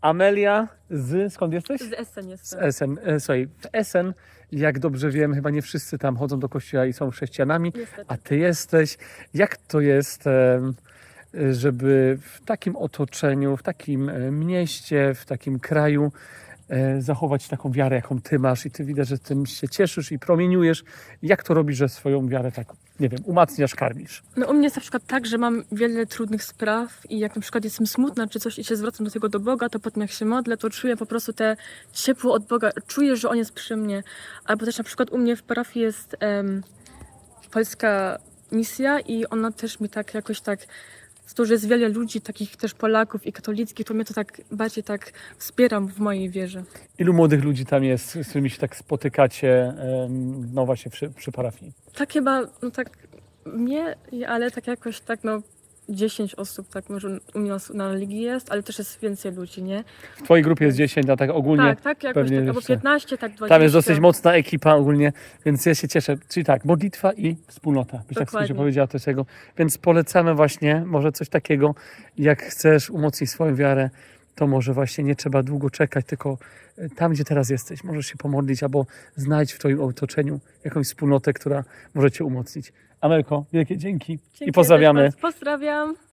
Amelia z, skąd jesteś? Z Essen Z jestem. Essen. E, Słuchaj, w Essen, jak dobrze wiem, chyba nie wszyscy tam chodzą do kościoła i są chrześcijanami, Niestety. a ty jesteś. Jak to jest, em, żeby w takim otoczeniu, w takim e, mieście, w takim kraju zachować taką wiarę, jaką ty masz i ty widać, że tym się cieszysz i promieniujesz. Jak to robisz, że swoją wiarę tak, nie wiem, umacniasz, karmisz? No u mnie jest na przykład tak, że mam wiele trudnych spraw i jak na przykład jestem smutna czy coś i się zwracam do tego do Boga, to potem jak się modlę, to czuję po prostu te ciepło od Boga, czuję, że On jest przy mnie. Albo też na przykład u mnie w parafii jest em, polska misja i ona też mi tak jakoś tak, to, że jest wiele ludzi, takich też Polaków i katolickich, to mnie to tak bardziej tak wspieram w mojej wierze. Ilu młodych ludzi tam jest, z którymi się tak spotykacie, no właśnie przy, przy parafii? Tak chyba, no tak mnie, ale tak jakoś tak no 10 osób, tak może u mnie na, religii jest, ale też jest więcej ludzi, nie? W twojej grupie jest 10, a tak ogólnie Tak, tak, jakoś pewnie tak, albo jeszcze. 15, tak 20. tam jest dosyć mocna ekipa ogólnie, więc ja się cieszę. Czyli tak, modlitwa i wspólnota, byś tak sobie powiedziała to tego. Więc polecamy właśnie może coś takiego, jak chcesz umocnić swoją wiarę, to może właśnie nie trzeba długo czekać, tylko e, tam, gdzie teraz jesteś, możesz się pomodlić albo znajdź w twoim otoczeniu jakąś wspólnotę, która może cię umocnić. Amelko, wielkie dzięki, i Dziękuję pozdrawiamy. Pozdrawiam.